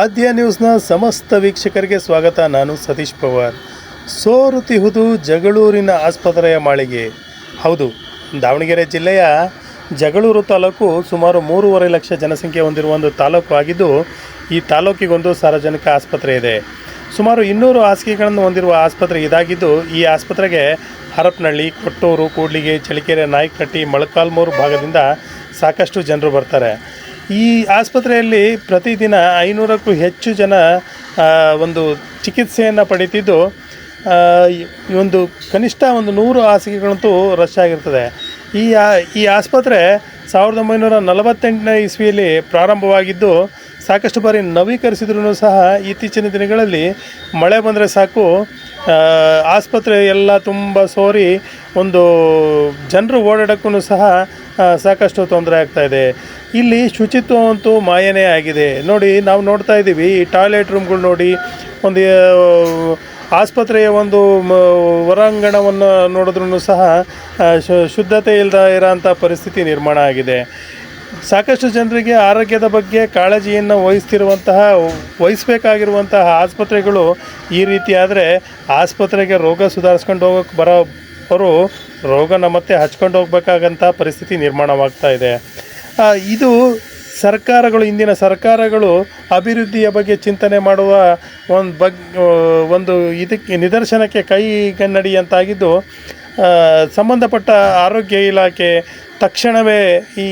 ಆದ್ಯ ನ್ಯೂಸ್ನ ಸಮಸ್ತ ವೀಕ್ಷಕರಿಗೆ ಸ್ವಾಗತ. ನಾನು ಸತೀಶ್ ಪವಾರ್. ಸೋರುತಿಹುದು ಜಗಳೂರಿನ ಆಸ್ಪತ್ರೆಯ ಮಾಳಿಗೆ. ಹೌದು, ದಾವಣಗೆರೆ ಜಿಲ್ಲೆಯ ಜಗಳೂರು ತಾಲೂಕು ಸುಮಾರು ಮೂರುವರೆ ಲಕ್ಷ ಜನಸಂಖ್ಯೆ ಹೊಂದಿರುವ ಒಂದು ತಾಲೂಕು ಆಗಿದ್ದು, ಈ ತಾಲೂಕಿಗೊಂದು ಸಾರ್ವಜನಿಕ ಆಸ್ಪತ್ರೆ ಇದೆ. ಸುಮಾರು ಇನ್ನೂರು ಹಾಸಿಗೆಗಳನ್ನು ಹೊಂದಿರುವ ಆಸ್ಪತ್ರೆ ಇದಾಗಿದ್ದು, ಈ ಆಸ್ಪತ್ರೆಗೆ ಹರಪನಹಳ್ಳಿ, ಕೊಟ್ಟೂರು, ಕೂಡ್ಲಿಗೆ ಚಳಿಕೆರೆ ನಾಯ್ಕಟ್ಟಿ, ಮೊಳಕಾಲ್ಮೂರು ಭಾಗದಿಂದ ಸಾಕಷ್ಟು ಜನರು ಬರ್ತಾರೆ. ಈ ಆಸ್ಪತ್ರೆಯಲ್ಲಿ ಪ್ರತಿದಿನ ಐನೂರಕ್ಕೂ ಹೆಚ್ಚು ಜನ ಒಂದು ಚಿಕಿತ್ಸೆಯನ್ನು ಪಡೀತಿದ್ದು ಒಂದು ಕನಿಷ್ಠ ಒಂದು ನೂರು ಹಾಸಿಗೆಗಳಂತೂ ರಶ್ ಆಗಿರ್ತದೆ. ಈ ಈ ಆಸ್ಪತ್ರೆ ಸಾವಿರದ ಒಂಬೈನೂರ ನಲವತ್ತೆಂಟನೇ ಇಸ್ವಿಯಲ್ಲಿ ಪ್ರಾರಂಭವಾಗಿದ್ದು ಸಾಕಷ್ಟು ಬಾರಿ ನವೀಕರಿಸಿದ್ರೂ ಸಹ ಇತ್ತೀಚಿನ ದಿನಗಳಲ್ಲಿ ಮಳೆ ಬಂದರೆ ಸಾಕು. ಆಸ್ಪತ್ರೆ ಎಲ್ಲ ತುಂಬ ಸೋರಿ. ಒಂದು ಜನರು ಓಡಾಡೋಕ್ಕೂ ಸಹ ಸಾಕಷ್ಟು ತೊಂದರೆ ಆಗ್ತಾ ಇದೆ. ಇಲ್ಲಿ ಶುಚಿತ್ವ ಅಂತೂ ಮಾಯನೇ ಆಗಿದೆ. ನೋಡಿ, ನಾವು ನೋಡ್ತಾ ಇದ್ದೀವಿ, ಈ ಟಾಯ್ಲೆಟ್ ರೂಮ್ಗಳು ನೋಡಿ, ಒಂದು ಆಸ್ಪತ್ರೆಯ ಒಂದು ಹೊರಾಂಗಣವನ್ನು ನೋಡಿದ್ರೂ ಸಹ ಶುದ್ಧತೆ ಇಲ್ಲದ ಇರೋಂಥ ಪರಿಸ್ಥಿತಿ ನಿರ್ಮಾಣ ಆಗಿದೆ. ಸಾಕಷ್ಟು ಜನರಿಗೆ ಆರೋಗ್ಯದ ಬಗ್ಗೆ ಕಾಳಜಿಯನ್ನು ವಹಿಸ್ತಿರುವಂತಹ, ವಹಿಸಬೇಕಾಗಿರುವಂತಹ ಆಸ್ಪತ್ರೆಗಳು ಈ ರೀತಿ ಆದರೆ ಆಸ್ಪತ್ರೆಗೆ ರೋಗ ಸುಧಾರಿಸ್ಕೊಂಡು ಹೋಗೋಕ್ಕೆ ಬರೋ ಅವರು ರೋಗನ ಮತ್ತೆ ಹಚ್ಕೊಂಡು ಹೋಗ್ಬೇಕಾಗಂಥ ಪರಿಸ್ಥಿತಿ ನಿರ್ಮಾಣವಾಗ್ತಾ ಇದೆ. ಇದು ಸರ್ಕಾರಗಳು ಇಂದಿನ ಸರ್ಕಾರಗಳು ಅಭಿವೃದ್ಧಿಯ ಬಗ್ಗೆ ಚಿಂತನೆ ಮಾಡುವ ಒಂದು ಬಗ್ ಒಂದು ಇದಕ್ಕೆ, ನಿದರ್ಶನಕ್ಕೆ ಕೈ ಕನ್ನಡಿಯಂತಾಗಿದ್ದು ಸಂಬಂಧಪಟ್ಟ ಆರೋಗ್ಯ ಇಲಾಖೆ ತಕ್ಷಣವೇ ಈ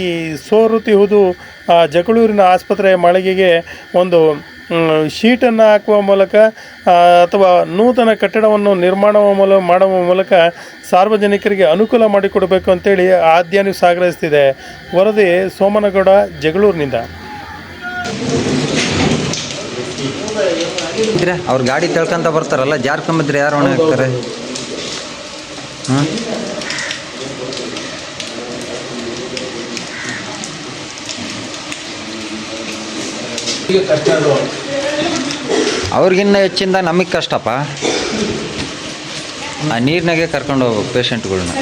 ಸೋರುತಿಹುದು ಜಗಳೂರಿನ ಆಸ್ಪತ್ರೆಯ ಮಳಿಗೆಗೆ ಒಂದು ಶೀಟನ್ನು ಹಾಕುವ ಮೂಲಕ ಅಥವಾ ನೂತನ ಕಟ್ಟಡವನ್ನು ನಿರ್ಮಾಣ ಮೂಲ, ಮಾಡುವ ಮೂಲಕ ಸಾರ್ವಜನಿಕರಿಗೆ ಅನುಕೂಲ ಮಾಡಿಕೊಡಬೇಕು ಅಂತೇಳಿ ಆದ್ಯಾನು ಸಾಗ್ರಹಿಸ್ತಿದೆ ವರದಿ ಸೋಮನಗೌಡ, ಜಗಳೂರಿನಿಂದ. ಅವ್ರ ಗಾಡಿ ತಳ್ಕೊಂತ ಬರ್ತಾರಲ್ಲ, ಜಾರ್ಕೊಂಬಿದ್ರೆ ಯಾರು ಹೊಣೆ ಹಾಕ್ತಾರೆ? ಹ್ಞೂ ಅವ್ರಿಗಿನ್ನ ಹೆಚ್ಚಿಂದ ನಮಗೆ ಕಷ್ಟಪ್ಪ. ಆ ನೀರಿನಾಗೆ ಕರ್ಕೊಂಡು ಹೋಗ್ಬೇಕು ಪೇಷಂಟ್ಗಳ್ನ